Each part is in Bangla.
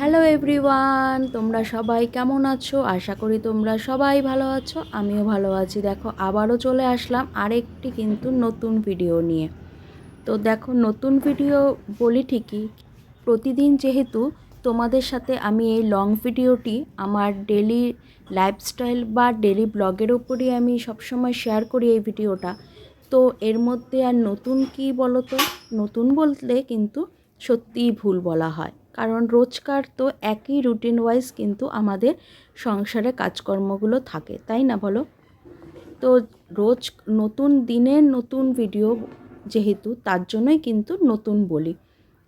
হ্যালো এভরিওয়ান তোমরা সবাই কেমন আছো? আশা করি তোমরা সবাই ভালো আছো, আমিও ভালো আছি। দেখো, আবারও চলে আসলাম আরেকটি কিন্তু নতুন ভিডিও নিয়ে। তো দেখো, নতুন ভিডিও বলি ঠিকই, প্রতিদিন যেহেতু তোমাদের সাথে আমি এই লং ভিডিওটি আমার ডেলি লাইফস্টাইল বা ডেলি ব্লগের উপরই আমি সবসময় শেয়ার করি এই ভিডিওটা তো এর মধ্যে আর নতুন কি বলো তো নতুন বলতে কিন্তু সত্যিই ভুল বলা হয়। কারণ রোজকার তো একই রুটিন ওয়াইজ কিন্তু আমাদের সংসারে কাজকর্মগুলো থাকে, তাই না বলো? তো রোজ নতুন দিনের নতুন ভিডিও যেহেতু তার জন্যই কিন্তু নতুন বলি।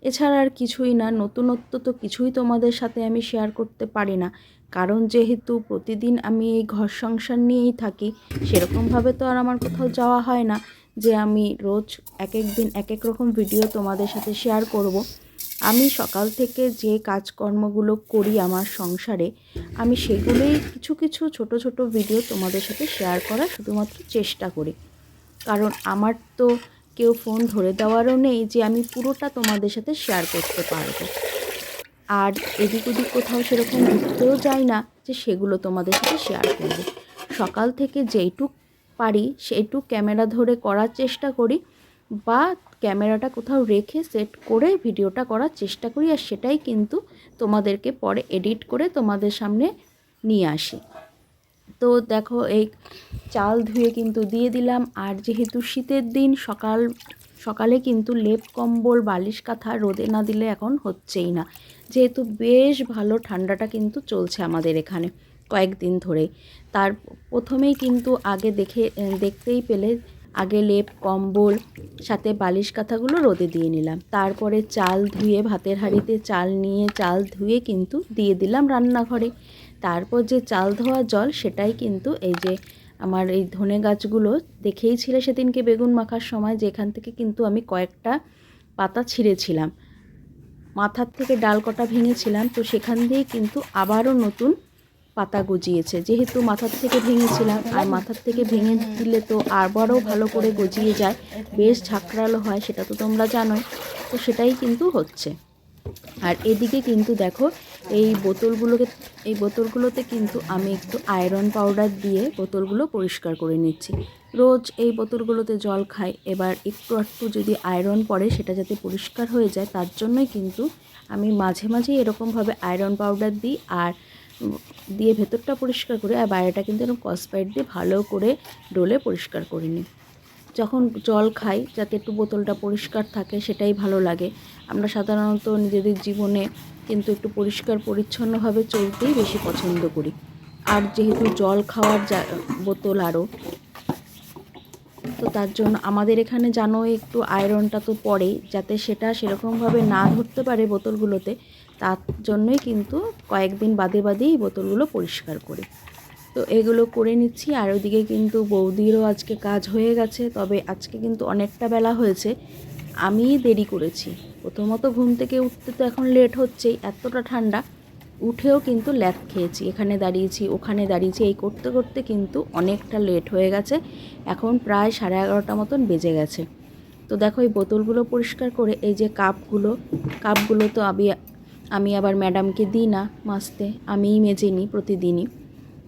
এছাড়া আর কিছুই না, নতুনত্ব তো কিছুই তোমাদের সাথে আমি শেয়ার করতে পারি না। কারণ যেহেতু প্রতিদিন আমি এই ঘর সংসার নিয়েই থাকি সেরকমভাবে তো আর আমার কোথাও যাওয়া হয় না যে আমি রোজ এক এক দিন এক এক রকম ভিডিও তোমাদের সাথে শেয়ার করব। আমি সকাল থেকে যে কাজকর্মগুলো করি আমার সংসারে, আমি সেগুলোই কিছু কিছু ছোট ছোট ভিডিও তোমাদের সাথে শেয়ার করার শুধুমাত্র চেষ্টা করি। কারণ আমার তো কেউ ফোন ধরে দেওয়ারও নেই যে আমি পুরোটা তোমাদের সাথে শেয়ার করতে পারব। আর এদিক ওদিক কোথাও সেরকম ঘুরতেও যাই না যে সেগুলো তোমাদের সাথে শেয়ার করব। সকাল থেকে যেইটুক পারি, সেইটুক ক্যামেরা ধরে করার চেষ্টা করি। বা ক্যামেরাটা কোথাও রেখে সেট করে ভিডিওটা করার চেষ্টা করি আর সেটাই কিন্তু তোমাদেরকে পরে এডিট করে তোমাদের সামনে নিয়ে আসি। তো দেখো এই চাল ধুয়ে কিন্তু দিয়ে দিলাম আর যেহেতু শীতের দিন সকাল, সকালে কিন্তু লেপ, কম্বল, বালিশ, কাঁথা রোদে না দিলে এখন হচ্ছেই না। যেহেতু বেশ ভালো ঠান্ডাটা কিন্তু চলছে আমাদের এখানে কয়েকদিন ধরে তার প্রথমেই কিন্তু আগে দেখে, দেখতেই পেলে আগে লেপ, কম্বল, সাথে বালিশ কাঁথাগুলো রোদে দিয়ে নিলাম। তারপরে চাল ধুয়ে, ভাতের হাঁড়িতে চাল নিয়ে চাল ধুয়ে কিন্তু দিয়ে দিলাম রান্নাঘরে। তারপর যে চাল ধোয়া জল, সেটাই কিন্তু এই যে আমার এই ধনে গাছগুলো, দেখেই ছিল সেদিনকে বেগুন মাখার সময়, যেখান থেকে কিন্তু আমি কয়েকটা পাতা ছিঁড়েছিলাম। মাথার থেকে ডাল কটা ভেঙেছিলাম, তো সেখান দিয়েই কিন্তু আবারও নতুন পাতা গজিয়েছে। যেহেতু মাথার থেকে ভেঙেছিলাম, আর মাথার থেকে ভেঙে দিলে তো আবারও ভালো করে গজিয়ে যায়, বেশ ঝাঁকড়ালো হয়, সেটা তো তোমরা জানোই। তো সেটাই কিন্তু হচ্ছে। আর এদিকে কিন্তু দেখো, এই বোতলগুলোকে, এই বোতলগুলোতে কিন্তু আমি একটু আয়রন পাউডার দিয়ে বোতলগুলো পরিষ্কার করে নিচ্ছি। রোজ এই বোতলগুলোতে জল খাই, এবার একটু একটু যদি আয়রন পড়ে, সেটা যাতে পরিষ্কার হয়ে যায়, তার জন্যই কিন্তু আমি মাঝে মাঝে এরকমভাবে আয়রন পাউডার দিই, আর দিয়ে ভেতরটা পরিষ্কার করে আর বাইরেটা কিন্তু এরকম কসপাইট দিয়ে ভালো করে ডোলে পরিষ্কার করে নিই। যখন জল খাই, যাতে একটু বোতলটা পরিষ্কার থাকে, সেটাই ভালো লাগে। আমরা সাধারণত নিজেদের জীবনে কিন্তু একটু পরিষ্কার, পরিচ্ছন্নভাবে চলতেই বেশি পছন্দ করি। আর যেহেতু জল খাওয়ার যা, বোতল আরও তো তার জন্য আমাদের এখানে জানো একটু আয়রনটা তো পড়েই, যাতে সেটা সেরকমভাবে না ধরতে পারে বোতলগুলোতে তার জন্যই কিন্তু কয়েকদিন বাদে বাদেই বোতলগুলো পরিষ্কার করি। তো এগুলো করে নিচ্ছি। আর ওইদিকে কিন্তু বৌদিরও আজকে কাজ হয়ে গেছে। তবে আজকে কিন্তু অনেকটা বেলা হয়েছে। আমি দেরি করেছি। প্রথমত ঘুম থেকে উঠতে তো এখন লেট হচ্ছেই, এতটা ঠান্ডা। উঠেও কিন্তু ল্যাপ খেয়েছি। এখানে দাঁড়িয়েছি, ওখানে দাঁড়িয়েছি, এই করতে করতে কিন্তু অনেকটা লেট হয়ে গেছে। এখন প্রায় সাড়ে এগারোটা মতন বেজে গেছে। তো দেখো এই বোতলগুলো পরিষ্কার করে, এই যে কাপগুলো কাপগুলো তো আমি আমি আবার ম্যাডামকে দিই না মাজতে আমিই মেজে নিই প্রতিদিনই।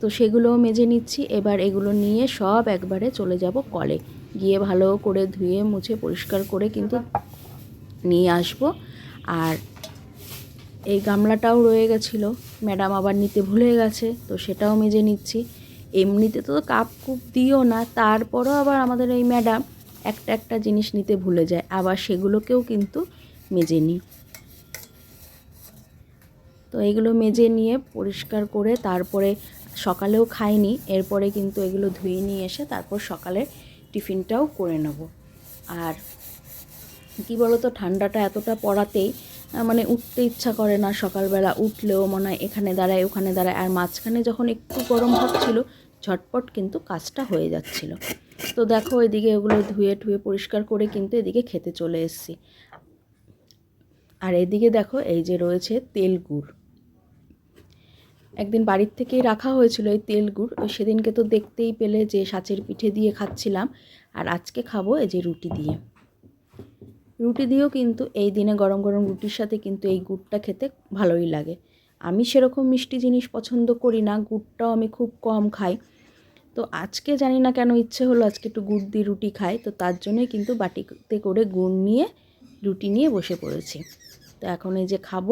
তো সেগুলোও মেজে নিচ্ছি, এবার এগুলো নিয়ে সব একবারে চলে যাব কলে। গিয়ে ভালো করে ধুয়ে, মুছে, পরিষ্কার করে কিন্তু নিয়ে আসব। আর এই গামলাটাও রয়ে গেছিল, ম্যাডাম আবার নিতে ভুলে গেছে, তো সেটাও মেজে নিচ্ছি। এমনিতে তো কাপ কুপ দিও না, তারপরও আবার আমাদের এই ম্যাডাম একটা একটা জিনিস নিতে ভুলে যায়, আবার সেগুলোকেও কিন্তু মেজে নিই। তো এগুলো মেজে নিয়ে পরিষ্কার করে তারপরে সকালেও খাইনি, এরপরে কিন্তু এগুলো ধুয়ে নিয়ে এসে তারপর সকালে টিফিনটাও করে নেব। আর কী বলো তো ঠান্ডাটা এতটা পড়াতেই মানে উঠতে ইচ্ছা করে না, সকালবেলা উঠলেও মনে হয় এখানে দাঁড়ায়, ওখানে দাঁড়ায়, আর মাঝখানে যখন একটু গরম ছিল ঝটপট কিন্তু কাজটা হয়ে যাচ্ছিল। তো দেখো এদিকে ওগুলো ধুয়ে টুয়ে পরিষ্কার করে কিন্তু এদিকে খেতে চলে এসেছি। আর এদিকে দেখো এই যে রয়েছে তেল গুড়। একদিন বাড়ির থেকেই রাখা হয়েছিল এই তেল গুড়। সেদিনকে তো দেখতেই পেলে যে সাচের পিঠে দিয়ে খাচ্ছিলাম। আর আজকে খাব এই যে রুটি দিয়ে। রুটি দিয়েও কিন্তু এই দিনে গরম গরম রুটির সাথে কিন্তু এই গুড়টা খেতে ভালোই লাগে। আমি সেরকম মিষ্টি জিনিস পছন্দ করি না, গুড়টাও আমি খুব কম খাই। তো আজকে জানি না কেন ইচ্ছে হলো আজকে একটু গুড় দিয়ে রুটি খাই। তো তার জন্যই কিন্তু বাটিতে করে গুড় নিয়ে, রুটি নিয়ে বসে পড়েছি। তো এখন এই যে খাব।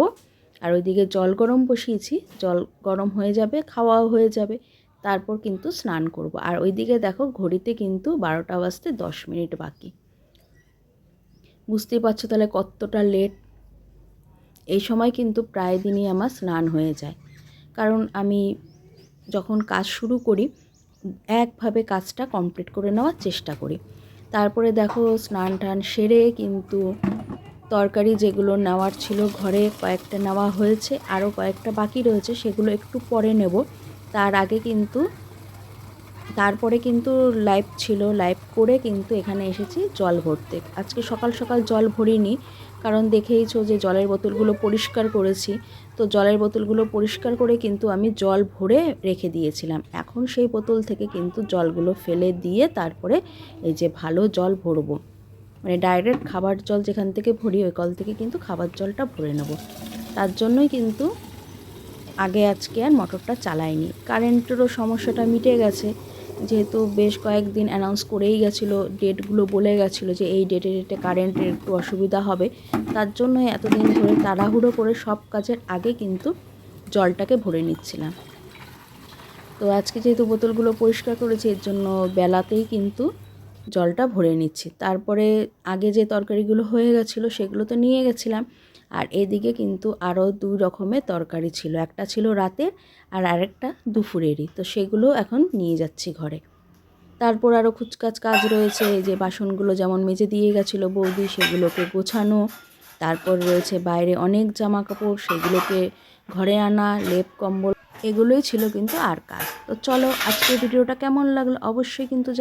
আর ওইদিকে জল গরম বসিয়েছি, জল গরম হয়ে যাবে, খাওয়াও হয়ে যাবে, তারপর কিন্তু স্নান করব। আর ওইদিকে দেখো ঘড়িতে কিন্তু বারোটা বাজতে দশ মিনিট বাকি। বুঝতেই পারছ তাহলে কতটা লেট এই সময় কিন্তু প্রায় দিনই আমার স্নান হয়ে যায়। কারণ আমি যখন কাজ শুরু করি, একভাবে কাজটা কমপ্লিট করে নেওয়ার চেষ্টা করি। তারপরে দেখো স্নান টান সেরে কিন্তু তরকারি যেগুলো নেওয়ার ছিল ঘরে কয়েকটা নেওয়া হয়েছে, আরও কয়েকটা বাকি রয়েছে, সেগুলো একটু পরে নেব। তার আগে কিন্তু, তারপরে কিন্তু লাইভ ছিল, লাইভ করে কিন্তু এখানে এসেছি জল ভরতে। আজকে সকাল সকাল জল ভরিনি, কারণ দেখেইছো যে জলের বোতলগুলো পরিষ্কার করেছি। তো জলের বোতলগুলো পরিষ্কার করে কিন্তু আমি জল ভরে রেখে দিয়েছিলাম। এখন সেই বোতল থেকে কিন্তু জলগুলো ফেলে দিয়ে তারপরে এই যে ভালো জল ভরবো। মানে ডাইরেক্ট খাবার জল যেখান থেকে ভরি, ওই কল থেকে কিন্তু খাবার জলটা ভরে নেব। তার জন্যই কিন্তু আগে আজকে আর মোটরটা চালাইনি। কারেন্টেরও সমস্যাটা মিটে গেছে। যেহেতু বেশ কয়েকদিন অ্যানাউন্স করেই গেছিল ডেটগুলো বলে গেছিল যে এই ডেটে ডেটে কারেন্টের একটু অসুবিধা হবে। তার জন্য এতদিন ধরে তাড়াহুড়ো করে সব কাজের আগে কিন্তু জলটাকে ভরে নিচ্ছিলাম। তো আজকে যেহেতু বোতলগুলো পরিষ্কার করেছি, এর জন্য বেলাতেই কিন্তু জলটা ভরে নিচ্ছি। তারপরে আগে যে তরকারিগুলো হয়ে গেছিল সেগুলো তো নিয়ে গেছিলাম। আর এদিকে কিন্তু আরও দুই রকমের তরকারি ছিল। একটা ছিল রাতের আর আরেকটা দুপুরেরই। তো সেগুলো এখন নিয়ে যাচ্ছি ঘরে। তারপর আরও খুচকাচ কাজ রয়েছে। যে বাসনগুলো যেমন মেজে দিয়ে গেছিল বৌদি সেগুলোকে গোছানো। তারপর রয়েছে বাইরে অনেক জামা কাপড় সেগুলোকে ঘরে আনা, লেপ, কম্বল এগুলোই ছিল কিন্তু আর কাজ। তো চলো আজকের ভিডিওটা কেমন লাগল অবশ্যই কিন্তু